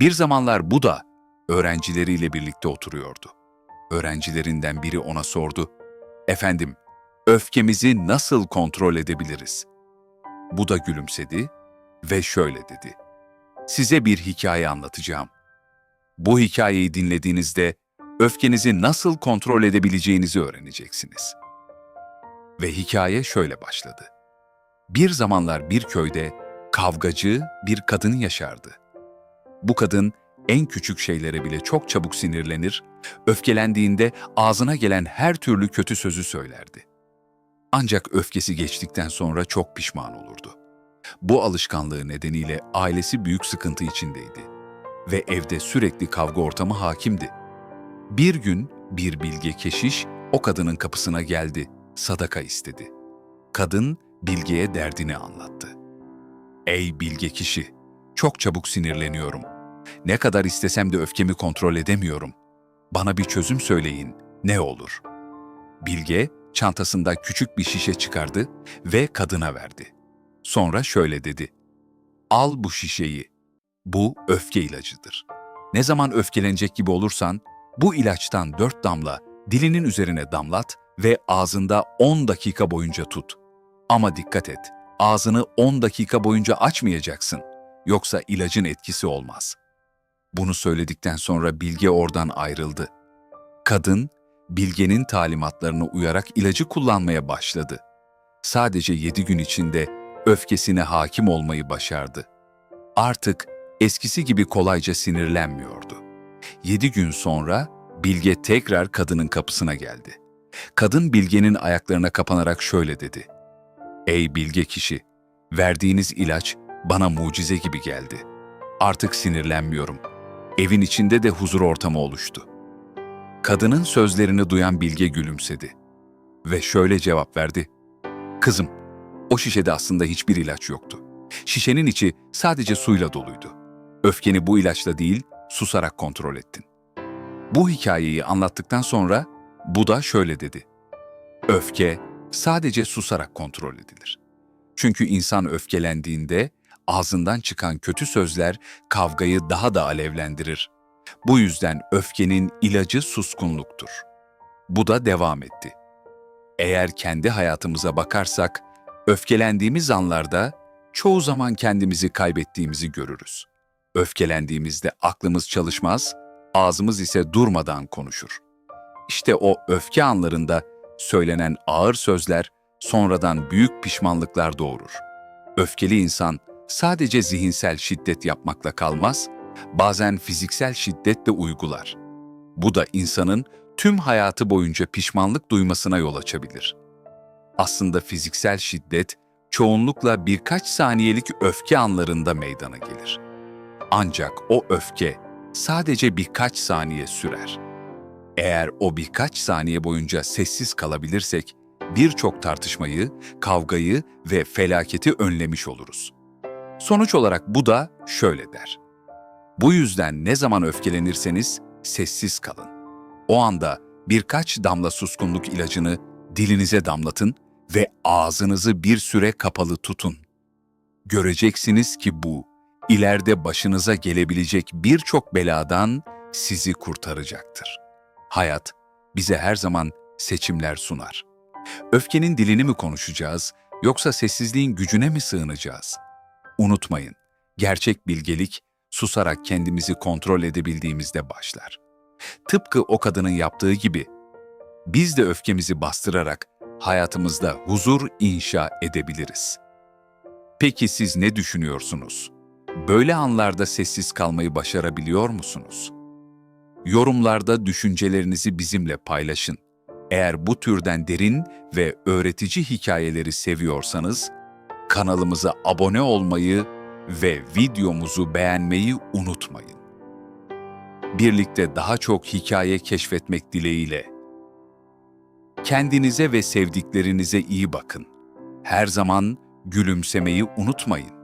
Bir zamanlar bu da öğrencileriyle birlikte oturuyordu. Öğrencilerinden biri ona sordu. Efendim, öfkemizi nasıl kontrol edebiliriz? Bu da gülümsedi ve şöyle dedi. Size bir hikaye anlatacağım. Bu hikayeyi dinlediğinizde öfkenizi nasıl kontrol edebileceğinizi öğreneceksiniz. Ve hikaye şöyle başladı. Bir zamanlar bir köyde kavgacı bir kadın yaşardı. Bu kadın en küçük şeylere bile çok çabuk sinirlenir, öfkelendiğinde ağzına gelen her türlü kötü sözü söylerdi. Ancak öfkesi geçtikten sonra çok pişman olurdu. Bu alışkanlığı nedeniyle ailesi büyük sıkıntı içindeydi ve evde sürekli kavga ortamı hakimdi. Bir gün bir bilge keşiş o kadının kapısına geldi, sadaka istedi. Kadın bilgeye derdini anlattı. Ey bilge kişi, çok çabuk sinirleniyorum. Ne kadar istesem de öfkemi kontrol edemiyorum. Bana bir çözüm söyleyin, ne olur? Bilge çantasında küçük bir şişe çıkardı ve kadına verdi. Sonra şöyle dedi. Al bu şişeyi. Bu öfke ilacıdır. Ne zaman öfkelenecek gibi olursan bu ilaçtan dört damla dilinin üzerine damlat ve ağzında 10 dakika boyunca tut. Ama dikkat et, ağzını 10 dakika boyunca açmayacaksın. Yoksa ilacın etkisi olmaz. Bunu söyledikten sonra Bilge oradan ayrıldı. Kadın, Bilge'nin talimatlarına uyarak ilacı kullanmaya başladı. Sadece yedi gün içinde öfkesine hakim olmayı başardı. Artık eskisi gibi kolayca sinirlenmiyordu. Yedi gün sonra Bilge tekrar kadının kapısına geldi. Kadın Bilge'nin ayaklarına kapanarak şöyle dedi. Ey bilge kişi, verdiğiniz ilaç bana mucize gibi geldi. Artık sinirlenmiyorum. Evin içinde de huzur ortamı oluştu. Kadının sözlerini duyan bilge gülümsedi ve şöyle cevap verdi. Kızım, o şişede aslında hiçbir ilaç yoktu. Şişenin içi sadece suyla doluydu. Öfkeni bu ilaçla değil, susarak kontrol ettin. Bu hikayeyi anlattıktan sonra Buda şöyle dedi. Öfke sadece susarak kontrol edilir. Çünkü insan öfkelendiğinde ağzından çıkan kötü sözler kavgayı daha da alevlendirir. Bu yüzden öfkenin ilacı suskunluktur. Bu da devam etti. Eğer kendi hayatımıza bakarsak, öfkelendiğimiz anlarda çoğu zaman kendimizi kaybettiğimizi görürüz. Öfkelendiğimizde aklımız çalışmaz, ağzımız ise durmadan konuşur. İşte o öfke anlarında söylenen ağır sözler sonradan büyük pişmanlıklar doğurur. Öfkeli insan sadece zihinsel şiddet yapmakla kalmaz, bazen fiziksel şiddet de uygular. Bu da insanın tüm hayatı boyunca pişmanlık duymasına yol açabilir. Aslında fiziksel şiddet çoğunlukla birkaç saniyelik öfke anlarında meydana gelir. Ancak o öfke sadece birkaç saniye sürer. Eğer o birkaç saniye boyunca sessiz kalabilirsek, birçok tartışmayı, kavgayı ve felaketi önlemiş oluruz. Sonuç olarak bu da şöyle der. Bu yüzden ne zaman öfkelenirseniz sessiz kalın. O anda birkaç damla suskunluk ilacını dilinize damlatın ve ağzınızı bir süre kapalı tutun. Göreceksiniz ki bu, ileride başınıza gelebilecek birçok beladan sizi kurtaracaktır. Hayat bize her zaman seçimler sunar. Öfkenin dilini mi konuşacağız yoksa sessizliğin gücüne mi sığınacağız? Unutmayın, gerçek bilgelik susarak kendimizi kontrol edebildiğimizde başlar. Tıpkı o kadının yaptığı gibi biz de öfkemizi bastırarak hayatımızda huzur inşa edebiliriz. Peki siz ne düşünüyorsunuz? Böyle anlarda sessiz kalmayı başarabiliyor musunuz? Yorumlarda düşüncelerinizi bizimle paylaşın. Eğer bu türden derin ve öğretici hikayeleri seviyorsanız, kanalımıza abone olmayı ve videomuzu beğenmeyi unutmayın. Birlikte daha çok hikaye keşfetmek dileğiyle. Kendinize ve sevdiklerinize iyi bakın. Her zaman gülümsemeyi unutmayın.